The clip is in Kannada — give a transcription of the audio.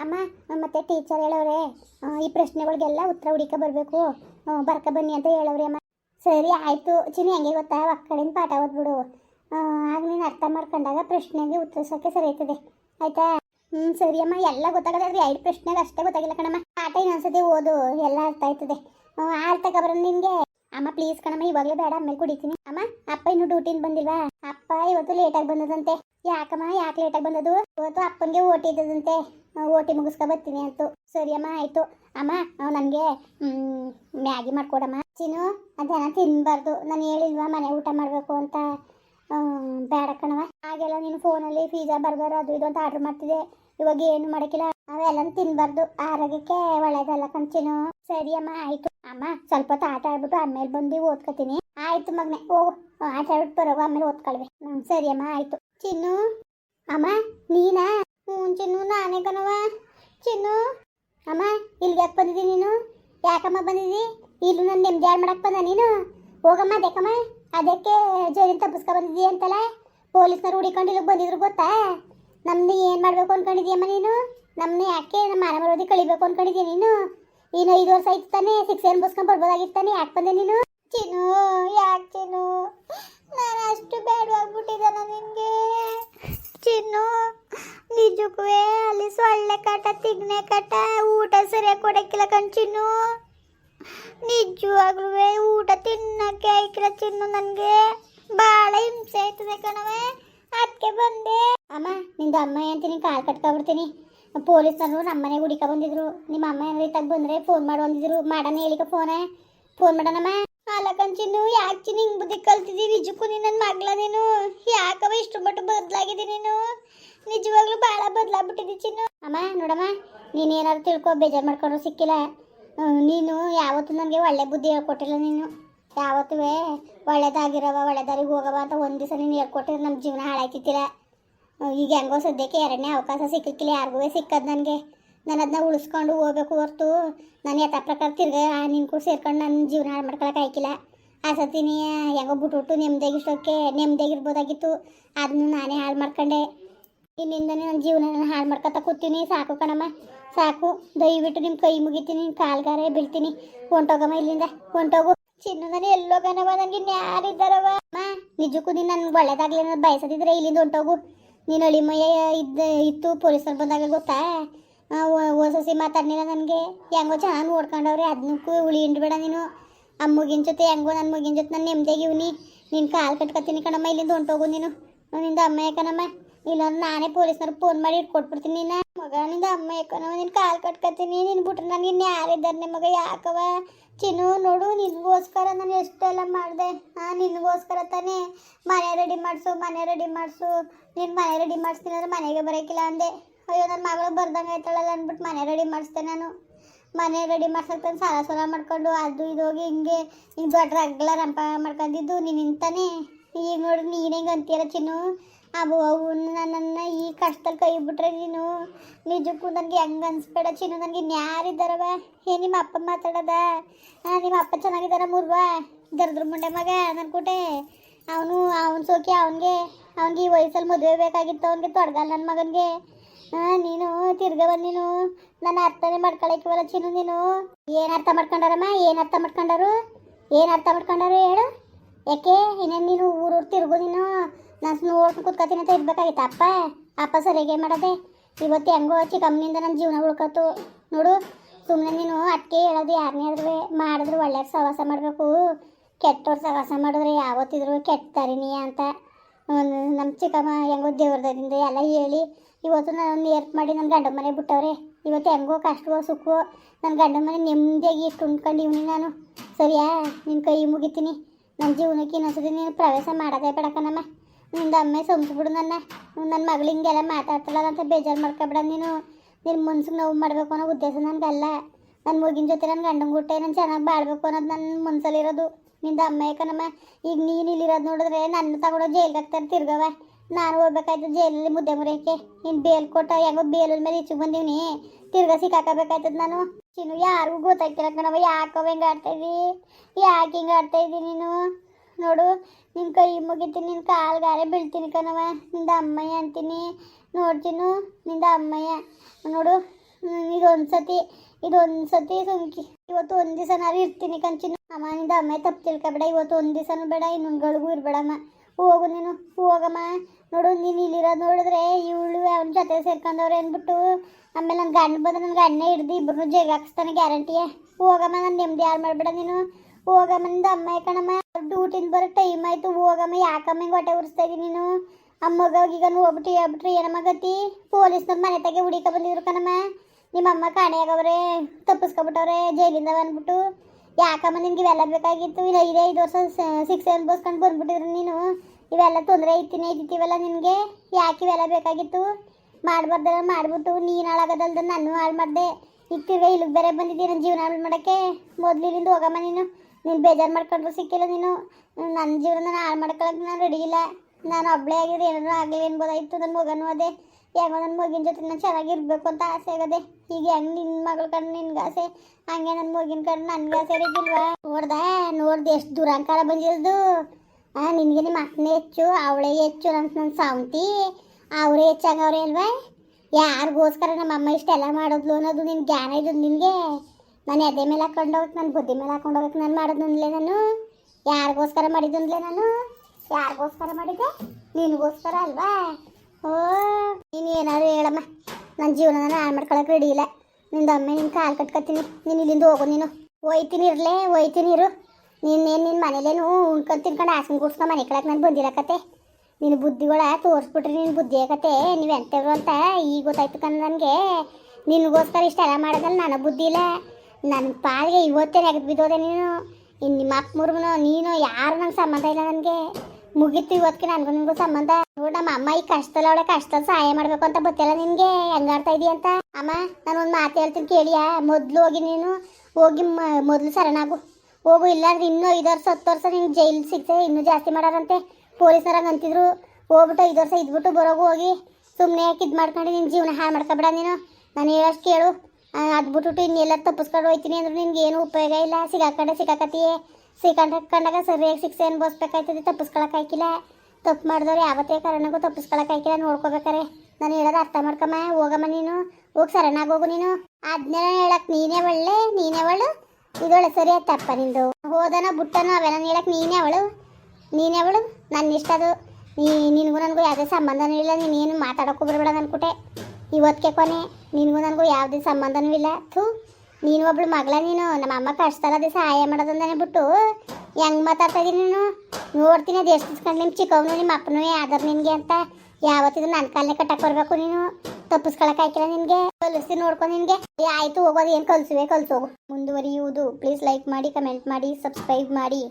ಅಮ್ಮ ಮತ್ತೆ ಟೀಚರ್ ಹೇಳೋರೆ ಈ ಪ್ರಶ್ನೆಗಳಿಗೆಲ್ಲ ಉತ್ತರ ಹುಡುಕ ಬರಬೇಕು. ಬರ್ಕ ಬನ್ನಿ ಅಂತ ಹೇಳೋರಿ ಅಮ್ಮ. ಸರಿ ಆಯಿತು. ಚಿನ್ನಿ ಹೆಂಗೆ ಗೊತ್ತಾ? ಒಕ್ಕಡಿನ ಪಾಠ ಓದ್ಬಿಡು. ಆಗ ನೀನು ಅರ್ಥ ಮಾಡ್ಕೊಂಡಾಗ ಪ್ರಶ್ನೆಗೆ ಉತ್ತರಿಸೋಕೆ ಸರಿ ಆಯ್ತದೆ. ಆಯ್ತಾ? ಹ್ಞೂ ಸರಿ ಅಮ್ಮ. ಎಲ್ಲ ಗೊತ್ತಾಗದೆ ಅದ್ರ ಎರಡು ಪ್ರಶ್ನೆಗೆ ಅಷ್ಟೇ ಗೊತ್ತಾಗಿಲ್ಲ ಕಣಮ್ಮ. ಪಾಠ ಇನ್ನೊಂದ್ಸತಿ ಓದು. ಎಲ್ಲ ಅರ್ಥ ಆಯ್ತದೆ. ಆ, ಅರ್ಥ ಬರ ನಿನಗೆ. ಅಮ್ಮ ಪ್ಲೀಸ್ ಕಣಮ್ಮ ಇವಾಗಲೇ ಬೇಡ. ಆಮೇಲೆ ಕುಡಿತೀನಿ. ಅಮ್ಮ ಅಪ್ಪ ಇನ್ನು ಡ್ಯೂಟಿನ ಬಂದಿಲ್ವಾ? ಅಪ್ಪ ಇವತ್ತು ಲೇಟಾಗಿ ಬಂದದಂತೆ. ಯಾಕಮ್ಮ? ಯಾಕೆ ಲೇಟಾಗಿ ಬಂದದು? ಇವತ್ತು ಅಪ್ಪನಿಗೆ ಓಟಿ ಇದ್ದದಂತೆ. ಓಟಿ ಮುಗಿಸ್ಕೊ ಬರ್ತೀನಿ ಅಂತು. ಸರಿ ಅಮ್ಮ, ಆಯಿತು. ಅಮ್ಮ ನನಗೆ ಮ್ಯಾಗಿ ಮಾಡ್ಕೊಡಮ್ಮ. ಚಿನ್ನು ಅದೇನ ತಿನ್ಬಾರ್ದು. ನಾನು ಹೇಳಿಲ್ವಾ ಮನೆ ಊಟ ಮಾಡಬೇಕು ಅಂತ? ಬೇಡ ಕಣವ ಹಾಗೆಲ್ಲ ನೀನು ಫೋನಲ್ಲಿ ಪಿಜ್ಜಾ ಬರ್ಗರ್ ಅದು ಇದು ಅಂತ ಆರ್ಡ್ರ್ ಮಾಡ್ತಿದ್ದೆ. ಇವಾಗ ಏನು ಮಾಡೋಕ್ಕಿಲ್ಲ. ಅವೆಲ್ಲ ತಿನ್ಬಾರ್ದು. ಆರೋಗ್ಯಕ್ಕೆ ಒಳ್ಳೇದಲ್ಲ ಕಣ್ಚಿನು ಸರಿ ಅಮ್ಮ, ಆಯ್ತು. ಅಮ್ಮ, ಸ್ವಲ್ಪ ಹೊತ್ತು ಆಟ ಆಡ್ಬಿಟ್ಟು ಆಮೇಲೆ ಬಂದು ಓದ್ಕೊತೀನಿ. ಆಯ್ತು ಮಗ್ನೆ, ಓ, ಆಟ ಆಡ್ಬಿಟ್ಟು ಬರೋ ಆಮೇಲೆ ಓದ್ಕೊಳ್ವೆ. ಸರಿ ಅಮ್ಮ, ಆಯ್ತು. ಚಿನ್ನು ಅಮ್ಮ, ನೀನಾ? ಹ್ಞೂ, ಚಿನ್ನು, ನಾನೇ ಕಣವ ಚಿನ್ನು, ಅಮ್ಮ, ಇಲ್ಲಿಗೆ ಯಾಕೆ ಬಂದಿದ್ದಿ ನೀನು? ಯಾಕಮ್ಮ ಬಂದಿದ್ದಿ ಇಲ್ಲಿ ನನ್ನ ನೆಮ್ಮದಿ ಹಾಳು ಮಾಡಕ್ಕೆ ಬಂದ ನೀನು? ಹೋಗಮ್ಮ ಅದಕ್ಕಮ್ಮ ಅದಕ್ಕೆ ಜೈಲಿನ ತಪ್ಪಿಸ್ಕೊ ಬಂದಿದ್ದೀಯ ಅಂತಲ್ಲ? ಪೊಲೀಸ್ನವ್ರು ಹುಡಿಕೊಂಡು ಇಲ್ಲಿಗೆ ಬಂದಿದ್ರು ಗೊತ್ತಾ? ನಮ್ಮನ್ನ ಏನು ಮಾಡಬೇಕು ಅಂದ್ಕೊಂಡಿದ್ದೀಯಮ್ಮ ನೀನು? ನಮ್ಮನ್ನ ಯಾಕೆ ನಮ್ಮ ಮನೆ ಮರೋದಿ ಕಳಿಬೇಕು ಅಂದ್ಕೊಂಡಿದ್ದೀಯ ನೀನು? ಇನ್ನು ಐದು ವರ್ಷ ಆಯ್ತು ತಾನೆ ಸಿಕ್ಸ್ ಏನು ಬರ್ಬೋದಾಗಿತ್ತು ತಾನೆ, ಯಾಕೆ ಬಂದೆ ನೀನು? ಚಿನ್ನು, ಯಾಕೆ ಚಿನ್ನು? ನಾನು ಅಷ್ಟು ಬೇಡವಾಗ್ಬಿಟ್ಟಿದ್ದಾನ ನಿನಗೆ? ಚಿನ್ನು ನಿಜಕ್ಕೂ ಅಲ್ಲಿ ಸೊಳ್ಳೆ ಕಟ ತಿಗ್ನೆ ಕಟ ಊಟ ಸರಿಯಾಗಿ ಕೊಡಕ್ಕಿಲ್ಲ ಕಣ್ ಚಿನ್ನು ನಿಜವಾಗ್ಲೂ ಊಟ ತಿನ್ನಕ್ಕೆ ಆಯ್ಕಿಲ್ಲ ಚಿನ್ನು ನನಗೆ. ಭಾಳ ಹಿಂಸೆ ಆಯ್ತದೆ ಕಣವೆ ಅದಕ್ಕೆ ಬಂದೆ. ಅಮ್ಮ, ನಿಂದು ಅಮ್ಮ ಅಂತೀನಿ ಕಾಲು ಕಟ್ಕೊಬಿಡ್ತೀನಿ. ಪೊಲೀಸ್ನವರು ನಮ್ಮ ಮನೆಗೆ ಹುಡಿಕ ಬಂದಿದ್ರು. ನಿಮ್ಮ ಅಮ್ಮ ಏನಾರು ಇತ್ತಾಗ ಬಂದರೆ ಫೋನ್ ಮಾಡು ಅಂದಿದ್ರು. ಮಾಡೋಣ ಹೇಳಿಕ ಫೋನೇ. ಫೋನ್ ಮಾಡೋಣಮ್ಮ. ಅಲ್ಲಕಂಚಿನ್ನು ಯಾಕೆ ಚಿನ್ನ ಹಿಂಗೆ ಬುದ್ಧಿ ಕಲ್ತಿದ್ದಿ ನಿಜಕ್ಕೂ ನೀನು ನನ್ನ ಮಗ್ಳ ನೀನು? ಯಾಕವ ಇಷ್ಟು ಮಟ್ಟು ಬದಲಾಗಿದ್ದಿ ನೀನು? ನಿಜವಾಗ್ಲೂ ಭಾಳ ಬದಲಾಗ್ಬಿಟ್ಟಿದ್ದಿ ಚಿನ್ನು. ಅಮ್ಮ, ನೋಡಮ್ಮ, ನೀನು ಏನಾದ್ರು ತಿಳ್ಕೊ, ಬೇಜಾರು ಮಾಡ್ಕೊಂಡ್ರು ಸಿಕ್ಕಿಲ್ಲ. ನೀನು ಯಾವತ್ತೂ ನನಗೆ ಒಳ್ಳೆ ಬುದ್ಧಿ ಹೇಳ್ಕೊಟ್ಟಿಲ್ಲ ನೀನು. ಯಾವತ್ತೂ ಒಳ್ಳೇದಾಗಿರವ ಒಳ್ಳೆದಾರಿಗೆ ಹೋಗವ ಅಂತ ಒಂದು ದಿವಸ ನೀನು ಹೇಳ್ಕೊಟ್ಟಿದ್ರೆ ನಮ್ಮ ಜೀವನ ಹಾಳಾಕಿತ್ತಿಲ್ಲ ಈಗ ಹೆಂಗೋ ಸದ್ಯಕ್ಕೆ ಎರಡನೇ ಅವಕಾಶ ಸಿಕ್ಕಿಲ್ಲ, ಯಾರಿಗೂ ಸಿಕ್ಕದು ನನಗೆ. ನಾನು ಅದನ್ನ ಉಳಿಸ್ಕೊಂಡು ಹೋಗ್ಬೇಕು ಹೊರ್ತು. ನಾನು ಯಥ ಪ್ರಕಾರ ತಿರ್ಗ ನಿನ್ನ ಕೂಡ ಸೇರ್ಕೊಂಡು ನನ್ನ ಜೀವನ ಹಾಳು ಮಾಡ್ಕೊಳಕ್ಕೆ ಆಯ್ಕಿಲ್ಲ. ಆ ಸತಿ ನೀ ಹೆಂಗೋ ಬಿಟ್ಬಿಟ್ಟು ನೆಮ್ಮದಿಯಾಗಿಷ್ಟೋಕ್ಕೆ ನೆಮ್ಮದಿಯಾಗಿರ್ಬೋದಾಗಿತ್ತು ಅದನ್ನು ನಾನೇ ಹಾಳು ಮಾಡ್ಕೊಂಡೆ. ಇನ್ನಿಂದನೇ ನನ್ನ ಜೀವನ ಹಾಳು ಮಾಡ್ಕೊತಾ ಕೂತೀನಿ. ಸಾಕು ಕಣಮ್ಮ. ಸಾಕು. ದಯವಿಟ್ಟು ನಿಮ್ಮ ಕೈ ಮುಗಿತೀನಿ. ಕಾಲ್ಗಾರೆ ಬೀಳ್ತೀನಿ. ಹೊಂಟೋಗಮ್ಮ ಇಲ್ಲಿಂದ. ಹೊಂಟೋಗು. ಚಿನ್ನ ನಾನು ಎಲ್ಲೋಗನವ ನನಗೆ ಯಾರಿದ್ದಾರವ ಅಮ್ಮ, ನಿಜಕ್ಕೂ ನೀನು ನನ್ಗೆ ಒಳ್ಳೇದಾಗ್ಲಿ ಅನ್ನೋದು ಬಯಸದಿದ್ರೆ ಇಲ್ಲಿಂದ ಹೊಂಟೋಗು. ನೀನು ಅಳಿಮಯ್ಯ ಇದ್ದ ಇತ್ತು ಪೊಲೀಸರು ಬಂದಾಗ ಗೊತ್ತಾ? ಓಸಸಿ ಮಾತಾಡ್ನಿಲ್ಲ ನನಗೆ? ಹೆಂಗೋ ಚೆನ್ನಾಗಿ ನೋಡ್ಕೊಂಡವ್ರಿ ಅದನ್ನಕ್ಕೂ ಉಳಿ ಹಿಂಡ್ಬೇಡ ನೀನು. ಆ ಮುಗಿನ ಜೊತೆ ಹೆಂಗೋ ನನ್ನ ಮುಗಿನ ಜೊತೆ ನಾನು ನೆಮ್ಮದಿಯಾಗಿ ಇವ್ನಿ. ನಿನ್ನ ಕಾಲು ಕಟ್ಕೊತೀನಿ ಕಣಮ್ಮ, ಇಲ್ಲಿಂದ ಹೊಂಟೋಗು ನೀನು. ನಿಂದ ಅಮ್ಮ ಯಾಕನಮ್ಮ ಇಲ್ಲಾಂದ್ರೆ ನಾನೇ ಪೊಲೀಸ್ನವ್ರಿಗೆ ಫೋನ್ ಮಾಡಿ ಇಟ್ಕೊಟ್ಬಿಡ್ತೀನಿ ನಿನ್ನ ಮಗ, ನಿಂದ ಅಮ್ಮ ಯಾಕನವ ನಿನ್ನ ಕಾಲು ಕಟ್ಕೊತೀನಿ ನಿನ್ನ ಬಿಟ್ರೆ ನನಗೆ ಇನ್ನು ಯಾರಿದ್ದಾರೆ ನಿಮ್ಮ ಮಗ ಯಾಕವ ಚಿನ್ನು, ನೋಡು, ನಿನಗೋಸ್ಕರ ನಾನು ಎಷ್ಟೆಲ್ಲ ಮಾಡಿದೆ. ಹಾಂ ನಿನಗೋಸ್ಕರ ತಾನೇ ಮನೆ ರೆಡಿ ಮಾಡಿಸು, ಮನೆ ರೆಡಿ ಮಾಡಿಸು. ನೀನು ಮನೆ ರೆಡಿ ಮಾಡಿಸ್ತೀನಿ ಅಂದ್ರೆ ಮನೆಗೆ ಬರೋಕ್ಕಿಲ್ಲ ಅಂದೆ. ಅಯ್ಯೋ ನನ್ನ ಮಗಳು ಬರ್ದಂಗೆ ಆಯ್ತಾಳಲ್ಲ ಅಂದ್ಬಿಟ್ಟು ಮನೆ ರೆಡಿ ಮಾಡಿಸ್ದೆ ನಾನು. ಮನೆ ರೆಡಿ ಮಾಡ್ಸಕ್ಕೆ ಸಾಲ ಸಾಲ ಮಾಡ್ಕೊಂಡು ಅದು ಇದು ಹೋಗಿ ಹಿಂಗೆ ಹಿಂಗೆ ದೊಡ್ಡ ರಗ್ಲ ರಂಪ ಮಾಡ್ಕೊಂಡಿದ್ದು ನೀನು ಇಂತಾನೆ. ಈಗ ನೋಡಿ, ನೀನು ಹೆಂಗೆ ಅಂತೀರ ಚಿನ್ನು? ಅವು ಅವು ನನ್ನನ್ನು ಈ ಕಷ್ಟದಲ್ಲಿ ಕೈ ಬಿಟ್ರೆ ನೀನು. ನಿಜಕ್ಕೂ ನನಗೆ ಹೆಂಗೆ ಅನ್ಸ್ಬೇಡ ಚಿನ್ನು, ನನಗೆ ಇನ್ಯಾರಿದ್ದಾರವ ಏ, ನಿಮ್ಮ ಅಪ್ಪ ಮಾತಾಡದ? ನಿಮ್ಮ ಅಪ್ಪ ಚೆನ್ನಾಗಿದ್ದಾರ ಮುರ್ವ? ದರ್ದ್ರ ಮುಂಡೆ ಮಗ ನನ್ನ ಕೂಟೆ. ಅವನು, ಅವನ ಸೋಕಿ ಅವನಿಗೆ ಅವನಿಗೆ ಈ ವಯಸ್ಸಲ್ಲಿ ಮದುವೆ ಬೇಕಾಗಿತ್ತು, ಅವನಿಗೆ ತೊಡಗಲ್ಲ ನನ್ನ ಮಗನಿಗೆ. ನೀನು ತಿರ್ಗ ಬಂದು ನೀನು. ನನ್ನ ಅರ್ಥನೇ ಮಾಡ್ಕೊಳಕ್ಕಿವಲ್ಲ ಚಿನ್ನು ನೀನು. ಏನು ಅರ್ಥ ಮಾಡ್ಕೊಂಡಾರಮ್ಮ? ಏನು ಅರ್ಥ ಮಾಡ್ಕೊಂಡಾರು? ಏನು ಅರ್ಥ ಮಾಡ್ಕೊಂಡಾರು ಹೇಳು. ಯಾಕೆ? ಇನ್ನೇನು ನೀನು ಊರೂರು ತಿರುಗು ನೀನು. ನಾನು ನೋಡ್ಕೊಂಡು ಕೂತ್ಕೊತೀನಿ ಅಂತ ಇರ್ಬೇಕಾಗಿತ್ತು. ಅಪ್ಪ ಅಪ್ಪ ಸರಿಯಾಗಿ ಮಾಡೋದೆ. ಇವತ್ತು ಹೆಂಗೋ ಚಿಕ್ಕಮ್ಮನಿಂದ ನನ್ನ ಜೀವನ ಉಳ್ಕೊತು. ನೋಡು ಸುಮ್ಮನೆ ನೀನು ಅದಕ್ಕೆ ಹೇಳೋದು ಯಾರನ್ನೇ ಆದ್ರೂ ಮಾಡಿದ್ರು ಒಳ್ಳೆಯ ಸಹವಾಸ ಮಾಡಬೇಕು. ಕೆಟ್ಟವ್ರು ಸಹವಾಸ ಮಾಡಿದ್ರೆ ಯಾವತ್ತಿದ್ರು ಕೆಟ್ಟ ನೀ ಅಂತ ನಮ್ಮ ಚಿಕ್ಕಮ್ಮ ಹೆಂಗೋ ದೇವ್ರದಿಂದ ಎಲ್ಲ ಹೇಳಿ ಇವತ್ತು ನಾನು ಏರ್ಪ್ ಮಾಡಿ ನನ್ನ ಗಂಡ ಮನೆ ಬಿಟ್ಟವ್ರೆ. ಇವತ್ತು ಹೆಂಗೋ ಕಷ್ಟವೋ ಸುಖವೋ ನನ್ನ ಗಂಡ ಮನೆ ನೆಮ್ಮದಿಯಾಗಿ ಇಷ್ಟು ಉಂಡ್ಕೊಂಡು ಇವನಿ ನಾನು. ಸರಿಯಾ? ನಿನ್ನ ಕೈ ಮುಗಿತೀನಿ. ನನ್ನ ಜೀವನಕ್ಕೆ ಇನ್ನೊಂದ್ಸತಿ ನೀನು ಪ್ರವೇಶ ಮಾಡೋದೇ ಬೇಡಕನಮ್ಮ ನಿಂದ ಅಮ್ಮ ಬಿಡು ನನ್ನ. ನನ್ನ ಮಗಳು ಹಿಂಗೆಲ್ಲ ಮಾತಾಡ್ತಾಳಲ್ಲ ಅಂತ ಬೇಜಾರು ಮಾಡ್ಕೊಬೇಡ ನೀನು. ನಿನ್ನ ಮನ್ಸಿಗೆ ನೋವು ಮಾಡಬೇಕು ಅನ್ನೋ ಉದ್ದೇಶ ನನಗಲ್ಲ. ನನ್ನ ಮಗಿನ ಜೊತೆ ನನ್ನ ಗಂಡನ ಗುಟ್ಟೆ ನಾನು ಚೆನ್ನಾಗಿ ಬಾಳ್ಬೇಕು ಅನ್ನೋದು ನನ್ನ ಮನಸ್ಸಲ್ಲಿರೋದು ನಿಂದ ಅಮ್ಮ ಯಾಕನಮ್ಮ ಈಗ ನೀನು ಇಲ್ಲಿರೋದು ನೋಡಿದ್ರೆ ನನ್ನ ತಗೊಂಡು ಜೈಲ್ಗೆ ಹಾಕ್ತಾರೆ ತಿರ್ಗವ ನಾನು ಹೋಗ್ಬೇಕಾಯ್ತು ಜೈಲಲ್ಲಿ ಮುದ್ದೆ ಮುರಿಯಕ್ಕೆ. ನೀನು ಬೇಲ್ ಕೊಟ್ಟ ಹೆಂಗೋ ಬೇಲದ ಮೇಲೆ ಈಚೆಗೆ ಬಂದೀವ್ನಿ. ತಿರ್ಗಾ ಸಿಕ್ಕಾಕಬೇಕಾಯ್ತದ ನಾನು. ಚಿನ್ನು ಯಾರಿಗೂ ಗೊತ್ತಾಗ್ತಿಲ್ಲ ಕಣವ ಯಾಕೋ ಹೆಂಗ ಆಡ್ತಾ ಇದ್ದಿ? ಯಾಕೆ ಹಿಂಗೆ ಆಡ್ತಾ ಇದ್ದಿ ನೀನು? ನೋಡು ನಿನ್ನ ಕೈ ಮುಗಿತೀನಿ ನಿನ್ನ ಕಾಲ್ಗಾರೆ ಬೀಳ್ತೀನಿ ಕಣವ ನಿಂದ ಅಮ್ಮಯ್ಯ ಅಂತೀನಿ. ನೋಡ್ತೀನು, ನಿಂದ ಅಮ್ಮಯ್ಯ. ನೋಡು ಇದೊಂದು ಸತಿ ಇದೊಂದು ಸತಿ ಇವತ್ತು ಒಂದು ದಿವಸ ನಾನು ಇರ್ತೀನಿ ಕಂಚಿನ. ಅಮ್ಮ, ನಿಂದ ಅಮ್ಮ ತಪ್ಪು ತಿಳ್ಕೊಬೇಡ ಇವತ್ತು ಒಂದು ದಿವಸನೂ ಬೇಡ, ಇನ್ನೊಂದು ಗಳಿಗೂ ಇರಬೇಡಮ್ಮ. ಹೋಗು ನೀನು, ಹೋಗಮ್ಮ. ನೋಡು, ನೀನು ಇಲ್ಲಿರೋದು ನೋಡಿದ್ರೆ ಇವಳು ಅವನ ಜೊತೆ ಸೇರ್ಕೊಂಡವ್ರು ಅಂದ್ಬಿಟ್ಟು, ಆಮೇಲೆ ನನ್ನ ಗಂಡ ಬಂದ್ರೆ ನನ್ನ ಗಂಡನೇ ಹಿಡ್ದು ಇಬ್ಬರು ಜೇಗ ಹಾಕ್ಸ್ತಾನೆ ಗ್ಯಾರಂಟಿಯೇ ಹೋಗಮ್ಮ, ನಾನು ನೆಮ್ಮದಿ ಯಾರು ಮಾಡಬೇಡ ನೀನು. ಹೋಗಮ್ಮ, ನಿಂದ ಅಮ್ಮ ಕಣಮ್ಮ. ಡ್ಯೂಟಿಂದ ಬರೋ ಟೈಮ್ ಆಯ್ತು. ಹೋಗಮ್ಮ, ಯಾಕಮ್ಮ ಹಿಂಗೆ ಹೊಟ್ಟೆ ಉರಿಸ್ತಾ ಇದೀನಿ ನೀನು? ಅಮ್ಮಗ ಈಗ ಹೋಗ್ಬಿಟ್ಟು, ಹೇಳ್ಬಿಟ್ರಿ, ಏನಮ್ಮ ಗತಿ? ಪೊಲೀಸ್ನವ್ರು ಮನೆ ತಗೆ ಹುಡಿಕ ಬಂದಿದ್ರು ಕಣಮ್ಮ. ನಿಮ್ಮ ಅಮ್ಮ ಕಾಣೆಯಾಗವ್ರೆ, ತಪ್ಪಿಸ್ಕೊಬಿಟ್ಟವ್ರೆ ಜೈಲಿಂದ ಬಂದ್ಬಿಟ್ಟು ಯಾಕಮ್ಮ, ನಿನ್ಗೆ ಇವೆಲ್ಲ ಬೇಕಾಗಿತ್ತು? ಇಲ್ಲ, ಇದೇ ಐದು ವರ್ಷ ಸಿಕ್ಸ್ ಸೆವೆನ್ ಬಸ್ಕೊಂಡು ಬಂದ್ಬಿಟ್ಟಿದ್ರು ನೀನು. ಇವೆಲ್ಲ ತೊಂದರೆ ಐತಿನೇ ಐತಿವಲ್ಲ ನಿನಗೆ? ಯಾಕೆ ಇವೆಲ್ಲ ಬೇಕಾಗಿತ್ತು? ಮಾಡ್ಬಾರ್ದಲ್ಲ, ಮಾಡ್ಬಿಟ್ಟು. ನೀನು ಹಾಳಾಗದಲ್ದ, ನಾನು ಹಾಳು ಮಾಡಿದೆ. ಈಗ ತಿರ್ಗಾ ಇಲ್ಲಿಗೆ ಬೇರೆ ಬಂದಿದ್ದೀನಿ ನನ್ನ ಜೀವನ ಹಾಳು ಮಾಡೋಕ್ಕೆ? ಮೊದಲು ಇಲ್ಲಿಂದ ಹೋಗಮ್ಮ ನೀನು. ನೀನು ಬೇಜಾರು ಮಾಡ್ಕೊಂಡ್ರು ಸಿಕ್ಕಿಲ್ಲ ನೀನು. ನನ್ನ ಜೀವನ ನಾನು ಹಾಳು ಮಾಡ್ಕೊಳಕ್ಕೆ ನಾನು ರೆಡಿ ಇಲ್ಲ. ನಾನು ಒಬ್ಬಳೇ ಆಗಿದ್ರೆ ಏನಾರು ಆಗಲಿ ಅನ್ಬೋದಾಯ್ತು ನನ್ನ ಮಗನೂ ಅದೇ. ಯಾಕೋ ನನ್ನ ಮಗಿನ ಜೊತೆ ನಾನು ಚೆನ್ನಾಗಿರ್ಬೇಕು ಅಂತ ಆಸೆ ಆಗದೆ. ಈಗ ಹೆಂಗೆ ನಿನ್ನ ಮಗಳ ಕಣ್ಣು ನಿನ್ಗೆ ಆಸೆ, ಹಂಗೆ ನನ್ನ ಮಗಿನ ಕಣ್ಣು ನನಗೆ ಆಸೆ ಇದ್ದಿಲ್ವಾ ನೋಡ್ದೆ ನೋಡ್ದೆ ಎಷ್ಟು ದುರಂಕಾರ ಬಂದಿರೋದು. ಆ, ನಿನಗೆ ನಿಮ್ಮ ಅಕ್ಕನೇ ಹೆಚ್ಚು, ಅವಳೇ ಹೆಚ್ಚು ನನ್ನ ನನ್ನ ಸಾವಂತಿ ಅವರೇ ಹೆಚ್ಚಾಗವ್ರೆ ಅಲ್ವಾ? ಯಾರಿಗೋಸ್ಕರ ನಮ್ಮ ಅಮ್ಮ ಇಷ್ಟೆಲ್ಲ ಮಾಡೋದ್ಲು ಅನ್ನೋದು ನಿನ್ ಜ್ಞಾನ ಇದ್ದದ್ದು ನಿನಗೆ? ನಾನು ಎದೆ ಮೇಲೆ ಹಾಕೊಂಡು ಹೋಗಕ್ಕೆ ನನ್ನ ಬುದ್ಧಿ ಮೇಲೆ ಹಾಕೊಂಡು ಹೋಗಕ್ಕೆ ನಾನು ಮಾಡೋದ್ನಲ್ಲೇ ನಾನು? ಯಾರಿಗೋಸ್ಕರ ಮಾಡಿದ್ನಲ್ಲೇ ನಾನು? ಯಾರಿಗೋಸ್ಕರ ಮಾಡಿದ್ದೆ? ನಿನಗೋಸ್ಕರ ಅಲ್ವಾ? ಓ, ನೀನು ಏನಾದ್ರು ಹೇಳಮ್ಮ. ನನ್ನ ಜೀವನ ಹಾಳು ಮಾಡ್ಕೊಳಕ್ಕೆ ರೆಡಿ ಇಲ್ಲ. ನಿಂದ ಅಮ್ಮ ನಿನ್ನ ಕಾಲು ಕಟ್ಕೊತೀನಿ. ನೀನು ಇಲ್ಲಿಂದ ಹೋಗು ನೀನು. ಒಯ್ತೀನಿ ಇರಲೇ ಹೋಯ್ತೀನಿ ಇರು. ನೀನೇನು ನಿನ್ನ ಮನೇಲೇನು ಉಣ್ಕೊಂಡು ತಿನ್ಕೊಂಡು ಹಾಸನ ಕೂಡ್ಸ್ಕೊಂಡು ಮನೆ ಕಳಕ್ಕೆ ನಾನು ಬಂದಿಲ್ಲ ಕತೆ. ನಿನ್ನ ಬುದ್ಧಿಗಳ ತೋರಿಸ್ಬಿಟ್ರಿ ನಿನ್ನ ಬುದ್ಧಿ ಕತೆ? ನೀವು ಎಂಥವ್ರು ಅಂತ ಈಗ ಗೊತ್ತಾಯ್ತು ಕಣ್ ನನಗೆ. ನಿನಗೋಸ್ಕರ ಇಷ್ಟೆಲ್ಲ ಮಾಡೋದಲ್ಲ ನನ್ನ ಬುದ್ಧಿ ಇಲ್ಲ. ನನ್ನ ಪಾಲಿಗೆ ಇವತ್ತೇ ನೆಗೆದು ಬಿದ್ದೋದೆ ನೀನು. ಇನ್ನು ನಿಮ್ಮ ಅಕ್ಕ ಮುರ್ಮನೋ, ನೀನು ಯಾರು ನಂಗೆ ಸಂಬಂಧ ಇಲ್ಲ ನನಗೆ. ಮುಗೀತು ಇವತ್ತಿಗೆ ನನಗೂ ನಿಮಗೂ ಸಂಬಂಧ ನೋಡ್ ನಮ್ಮ ಅಮ್ಮ ಈ ಕಷ್ಟದಲ್ಲಿ ಅವಳೆ ಕಷ್ಟದ ಸಹಾಯ ಮಾಡ್ಬೇಕು ಅಂತ ಗೊತ್ತಿಲ್ಲ ನಿನ್ಗೆ ಹೆಂಗಾಡ್ತಾ ಇದೀಯ ಅಂತ? ಅಮ್ಮ ನಾನು ಒಂದು ಮಾತು ಹೇಳ್ತೀನಿ ಕೇಳಿಯಾ. ಮೊದ್ಲು ಹೋಗಿ ನೀನು, ಹೋಗಿ ಮೊದಲು ಸರಣಾಗು ಹೋಗು, ಇಲ್ಲಾಂದ್ರೆ ಇನ್ನೂ ಐದು ವರ್ಷ, ಹತ್ತು ವರ್ಷ ನಿಂಗೆ ಜೈಲ್ ಸಿಗ್ತೆ ಇನ್ನೂ ಜಾಸ್ತಿ ಮಾಡಾರಂತೆ. ಪೊಲೀಸರ ಅಂತಿದ್ರು. ಹೋಗ್ಬಿಟ್ಟು ಐದು ವರ್ಷ ಇದ್ಬಿಟ್ಟು ಬರೋಗು ಹೋಗಿ. ಸುಮ್ಮನೆ ಯಾಕೆ ಇದು ಮಾಡ್ಕೊಂಡು ನಿನ್ನ ಜೀವನ ಹಾಳು ಮಾಡ್ಕೊಬೇಡ ನೀನು? ನಾನು ಹೇಳೋಷ್ಟು ಕೇಳು. ಅದು ಬಿಟ್ಬಿಟ್ಟು ಇನ್ನೆಲ್ಲ ತಪ್ಪಿಸ್ಕೊಂಡು ಹೋಯ್ತೀನಿ ಅಂದ್ರೆ ನಿನ್ಗೆ ಏನು ಉಪಯೋಗ ಇಲ್ಲ? ಸಿಗಾಕಡೆ ಸಿಗಾಕತ್ತೀಯೇ? ಸಿಗಾಕೊಂಡಾಗ ಸರಿಯಾಗಿ ಶಿಕ್ಷೆ ಬೋಸ್ಬೇಕಾಯ್ತದೆ ತಪ್ಪಿಸ್ಕೊಳಕ್ಕಾಯ್ಕಿಲ್ಲ ತಪ್ಪು ಮಾಡಿದವ್ರು ಯಾವತ್ತೇ ಕಾರಣಕ್ಕೂ ತಪ್ಪಿಸ್ಕೊಳಕ್ಕಾಯ್ಕಿಲ್ಲ ನೋಡ್ಕೋಬೇಕಾರೆ. ನಾನು ಹೇಳೋದು ಅರ್ಥ ಮಾಡ್ಕಮ್ಮ, ಹೋಗಮ್ಮ ನೀನು. ಹೋಗಿ ಸರಣಾಗಿ ಹೋಗು ನೀನು. ಅದನ್ನೆಲ್ಲ ಹೇಳಕ್, ನೀನೇ ಒಳ್ಳೆ, ನೀನೇ ಅವಳು ಇದೊಳ್ಳೆ ಸರಿ ತಪ್ಪ ನಿಂದು. ಹೋದನ ಬುಟ್ಟನೋ, ಅವೆಲ್ಲ ಹೇಳಕ್, ನೀನೇ ಅವಳು. ನೀನೇ ಅವಳು ನನ್ನ ಇಷ್ಟ ಅದು. ನೀ, ನಿನಗೂ ನನಗೂ ಯಾವುದೇ ಸಂಬಂಧನೂ ಇಲ್ಲ, ನೀನು ಏನು ಮಾತಾಡೋಕ್ಕೂ ಬರಬೇಡ ಅನ್ಕುಟೆ ಇವತ್ತಿಗೆ ಕೊನೆ, ನಿನಗೂ ನನಗೂ ಯಾವುದೇ ಸಂಬಂಧನೂ ಇಲ್ಲ. ಥೂ. ನೀನು ಒಬ್ಳು ಮಗಳ ನೀನು. ನಮ್ಮ ಅಮ್ಮ ಕಷ್ಟಲ್ಲದೆ ಸಹಾಯ ಮಾಡೋದಂದಾನೆ ಬಿಟ್ಟು. ಹೆಂಗೆ ಮಾತಾಡ್ತಾ ನೀನು? ನೋಡ್ತೀನಿ ಅದು ಎಷ್ಟು ನಿಮ್ಮ ಚಿಕ್ಕವನು ನಿಮ್ಮ ಅಪ್ಪನೂ ಯಾವ್ದಾರು ನಿನಗೆ ಅಂತ. ಯಾವತ್ತಿದ್ರು ನನ್ನ ಕಾಲೇ ಕಟ್ಟಕ್ಕೆ ಬರಬೇಕು ನೀನು. ತಪ್ಪಿಸ್ಕೊಳಕ್ಕೆ ಆಯ್ಕಿಲ್ಲ ನಿನಗೆ. ಕಲಿಸಿ ನೋಡ್ಕೊಂಡು ನಿನಗೆ. ಆಯಿತು ಹೋಗೋದು ಏನು ಕಲಿಸುವೆ? ಕಲಿಸೋಗು ಮುಂದುವರಿಯುವುದು. ಪ್ಲೀಸ್ ಲೈಕ್ ಮಾಡಿ ಕಮೆಂಟ್ ಮಾಡಿ ಸಬ್ಸ್ಕ್ರೈಬ್ ಮಾಡಿ.